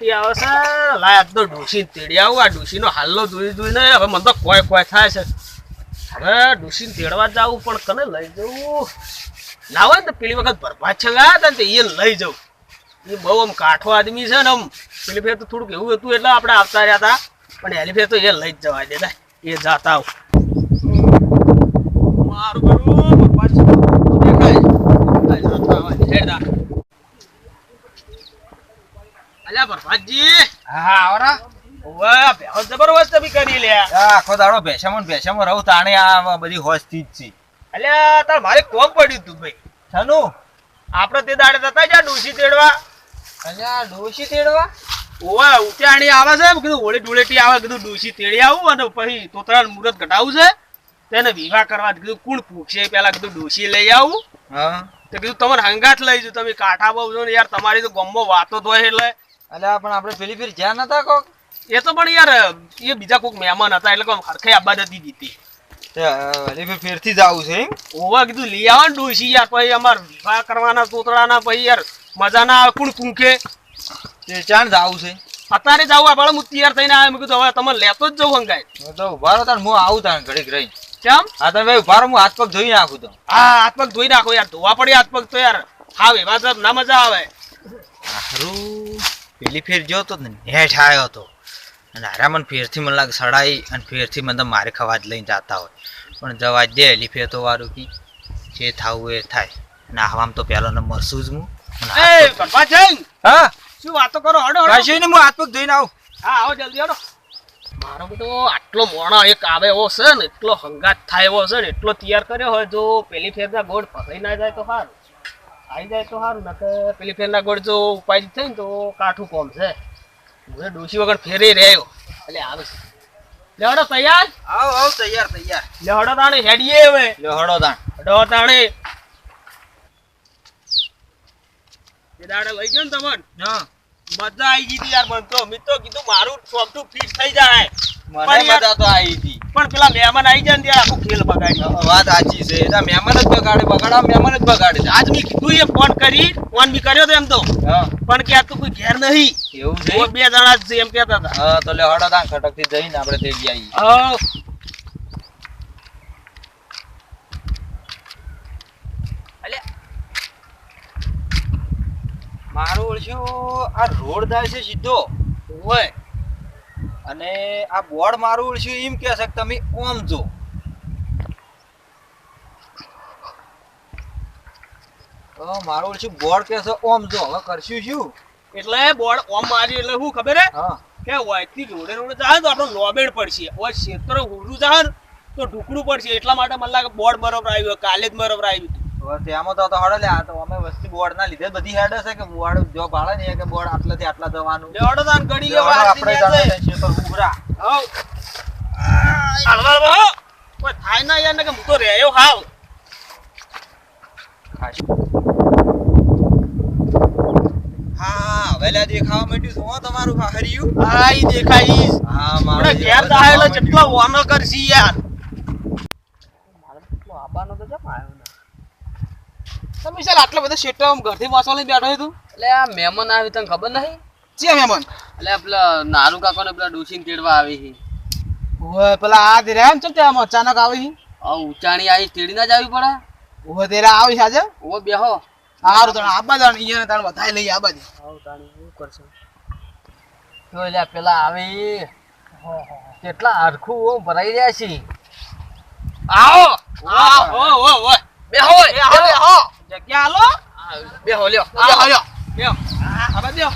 ધૂળેટી આવે છે. તો ડોશી તેડી આવું, આ ડોશીનો હાલનો જોઈ જોઈને હવે મને તો કોઈ કોઈ થાય છે. હવે ડોશીને તેડવા જાવું પણ કને લઈ જવું? હોય ને પેલી વખત બરબાદ છે હતા ને એ લઈ જવું. એ બહુ આમ કાઠો આદમી છે ને આમ. પેલી ફેર તો થોડુંક એવું હતું એટલે આપણે આવતા રહ્યા હતા. પણ એની ફેર તો એ લઈ જ જવા દેતા એ જાતા આવું. મારું કરું બરબાદ દેખાય. જાતા આવા હેડા અલ્યા બરબાદજી હા આવરા ઓવે બેહો જબરદસ્ત બી કરી લે. આખો દાડો ભેસામાં ભેસામાં રહું તાણે આ બધી હોસ્તી જ છે. અલ્યા તાર મારે કોમ પડ્યું તું ભાઈ. છનું આપણે તે દાડે જતા જા તેડવા. અલ્યા ડોશી તેડવા? ઓવે ઉત્યાણી આવે છે કીધું હોળી ધૂળેટી આવે કીધું ડોસી તેડી આવું અને પછી તોતરા મુહૂર્ત ઘટાવું છે. તેને વિવાહ કરવા કીધું કોણ પૂછશે પેલા કીધું ડોસી લઈ આવું. હા. તો કીધું તમારે હંગાત લઈ જજો તમે કાંઠા બહુ છો ને યાર તમારી તો ગમો વાતો તો એટલે. અલ્યા પણ આપણે પેલી ફેર જ્યાં નતા કોક? એ તો પણ યાર એ બીજા કોઈક મહેમાન હતા એટલે કોમ હરખે હતી દીધી અલી ફેર ફેરથી જ આવું છે ઓવા કીધું લઈ આવો ને ડોસી યાર પછી અમાર વિવાહ કરવાના તોતળાના પછી યાર મજા ના આવે કુણ કુંકે તે ચાણ જાવું છે. અત્યારે જાવ આપણે હું તૈયાર થઈને આવ્યો મેં કીધું હવે તમે લેતો જ જવું હંગાય. તો ઊભા રહો તાર હું આવું તાર ઘડીક રહી કેમ? હા તમે ઊભા રહો હું હાથ પગ ધોઈ નાખું તો. હા હાથ પગ ધોઈ નાખો યાર ધોવા પડે હાથ પગ તો યાર. હાવ એવા ના મજા આવે. હારું. પેલી ફેર જો તો નેઠ આવ્યો હતો અને હારા મને ફેરથી મને લાગે સડાઈ અને ફેરથી મને તો મારે ખવા જ લઈને જતા હોય. પણ જવા જ દે એલી ફેર તો વારું કી. જે થાવું એ થાય. અને આવામ તો પહેલો નંબર શું જ હું? એ હા? શું વાતો કરો? હડો હડો. કશું નહીં હું હાથ પગ ધોઈને આવું. હા આવો જલ્દી હડો. મારો બધો આટલો મોણો એક આવે એવો છે ને એટલો હંગાત થાય એવો છે ને એટલો તૈયાર કર્યો હોય જો પેલી ફેરના ગોળ ફસાઈ ના જાય તો સારું. આવી જાય તો સારું નકર પેલી ફેરના ગોળ જો ઉપાય થઈ ને તો કાઠું કોમ છે. હું ડોસી વગર ફેરે રહ્યો. એટલે આવે છે. લે તૈયાર? આવ આવ તૈયાર તૈયાર. લેહડો તાણે હેડીએ હવે. લેહડો તાણ. હડો તાણે. એ દાડે લઈ ગયો ને તમને. હા. મજા આવી ગઈ યાર મન તો. મિત્રો કીધું મારું સોફ્ટું ફિટ થઈ જાય. મને મજા તો આવી હતી. પણ પેલા મહેમાન આવી જાય ને ત્યારે આખું ખેલ બગાડી. વાત સાચી છે. એટલે મહેમાન જ બગાડે બગાડા મહેમાન જ બગાડે છે. આજ મેં કીધું એ ફોન કરી ફોન બી કર્યો તો એમ તો. પણ કે આ તો કોઈ ઘેર નહીં. એવું છે? બે જણા જ એમ કહેતા હતા. હા તો લે હળો તાણ ખટકથી જઈને આપણે તે આવીએ હા. મારું ઓળખ્યું આ રોડ થાય છે સીધો. ઓય અને આ બોર્ડ મારું છે એમ કહે છે કે તમે ઓમ જો. મારું શું બોર્ડ કે છે ઓમ જો. હવે કરશું શું? એટલે બોર્ડ ઓમ મારી એટલે શું ખબર હે? કે વાયથી રોડે રોડે જાય તો આપણો લોબેડ પડશે. ઓય ક્ષેત્ર ઉડું જાય તો ઢુકડું પડશે. એટલા માટે મને લાગે બોર્ડ બરોબર આવ્યું કાલે જ બરોબર આવ્યું તેમાં તો તો લે આ તો અમે વસ્તી બોર્ડ ના લીધે બધી હેડ છે કે બોર્ડ જો ભાડે ને કે બોર્ડ આટલાથી આટલા જવાનું. લે તાન આપણે જાણે છે. તો ઉભરા. થાય ના યાર ને કે હું તો રહ્યો હાવ. હા વેલા દેખાવા માંડ્યું હો તમારું હાહરિયું હા ઈ દેખાય ઈ. જ. હા આપણે મારું ઘેર દાહેલો જેટલો વાનો કરશી યાર. તમે ચાલ આટલા બધા શેટો ઘરથી વાસવા લઈને બેઠો તું? એટલે આ મહેમાન આવી તને ખબર નહીં? ચિયા મહેમાન? એટલે પેલા નારુ કાકો ને પેલા ડોસીને તેડવા આવી છે ઓય પેલા આ દે રહ્યા ને ત્યાં અચાનક આવી આ ઉચાણી આવી તેડી ના જ આવી પડે? ઓય તેરા આવી સાજે ઓ બેહો. હારું તણ આબા દાણ ઈયાને તણ વધાઈ લઈ આબા દે તો એટલે પેલા આવી. કેટલા હરખું ભરાઈ રહ્યા છે. આવો આવો. ઓ ઓ બેહો એ હાલે હો જગ્યા હાલો બેહો લ્યો આવો લ્યો લ્યો આબા દ્યો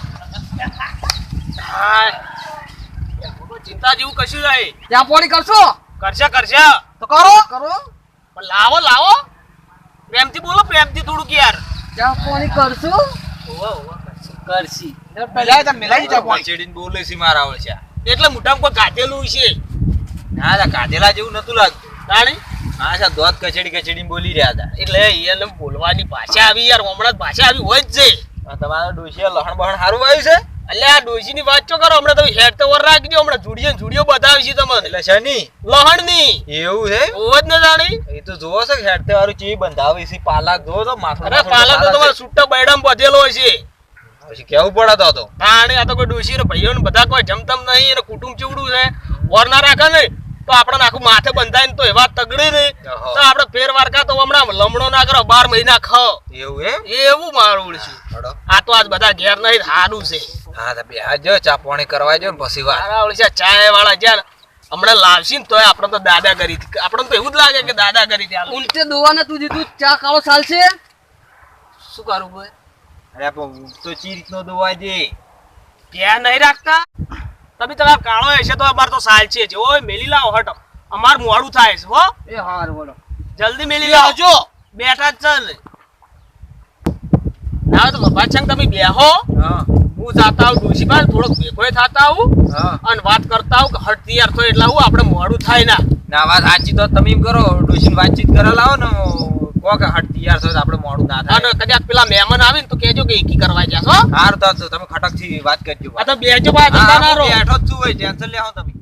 હાય ચિંતા જેવું કશું નહીં ત્યાં પોણી કરશો કરશે કરશે તો કરો કરો પણ લાવો લાવો પ્રેમથી બોલો પ્રેમથી થોડુંક યાર。ત્યાં પોણી કરશું ઓવો ઓવો કરશી પેલા તમે મેલાઈ જાવ ચડીને બોલે છે મારા એટલે મોટા કોઈ ગાધેલું છે ના ના કાઢેલા જેવું નતું લાગતું. તાણી? હા સા દોત કચેડી કચેડી બોલી રહ્યા હતા. એટલે એને બોલવાની ભાષા આવી યાર હમણાં ભાષા આવી હોય જ છે. તમારો ડોશી લહણ બહણ સારું આવ્યું છે? એટલે આ ડોશીની વાત ચો કરો? હમણાં તમે હેડ તો વર રાખજો હમણાં જુડીઓ ને જુડીઓ બતાવી છે તમને. એટલે શની? લહણની એવું છે ઓજ ન જાણી. એ તો જોવો છે હેડ તો વાળું ચી બંધાવી છે પાલક જોવો તો માથું અરે પાલક તો તમારો સુટ્ટા બૈડમ બધેલો હોય છે. પછી કેવું પડે તો તો? તાણે આ તો કોઈ ડોશી ને ભાઈઓ ને બધા કોઈ જમતમ નહીં અને કુટુંબ ચીવડું છે. ઓર ના રાખે ને. તો આપણે આખું માથે બંધાય ને તો એવા તગડી નહીં. તો આપણે ફેર વારકા તો હમણાં લમણો ના કરો બાર મહિના ખ. એવું એ એવું મારું છે આ તો આજ બધા ઘેર નહીં સારું છે. હા તો બે જો ચા પાણી કરવા જો પછી વાત. ચાય વાળા જ્યાં હમણાં લાવશી ને તોય આપણે તો દાદા કરી આપણને તો એવું જ લાગે કે દાદા કરી હાલે. ઉલટે દોવાને તું દીધું ચા કાળો ચાલશે શું કરું ભાઈ અરે પણ તો ચી રીતનો દોવા દે. ત્યાં નહીં રાખતા? તમે તમારે કાળો હશે તો અમાર તો સાલ છે જો. ઓય મેલી લાવો હટો. અમાર મોડું થાય છે હો. એ હાર બોલો. જલ્દી મેલી લાવજો બેઠા જ ચાલ. ના તો બાબા છે તમે બેહો. હા. હું જાતા આવું ડોશી પાસે થોડોક ભેગોય થતા આવું. હા. અને વાત કરતા આવું કે હટ તૈયાર થયો એટલે આવું આપણે મોડું થાય ના. ના વાત સાચી તો તમે એમ કરો. ડોશીને વાતચીત કરા લાવો ને કહો કે હટ તૈયાર થયો તો આપણે મોડું ના અને કદાચ પેલા મહેમાન આવે ને તો કેજો કે એકી કરવા જાશો હાર તો તમે ખટકથી વાત કરજો. આ તો બેજો બાદ હા, ના રહો. બેઠો જ છું હોય ટેન્શન લેહો તમે.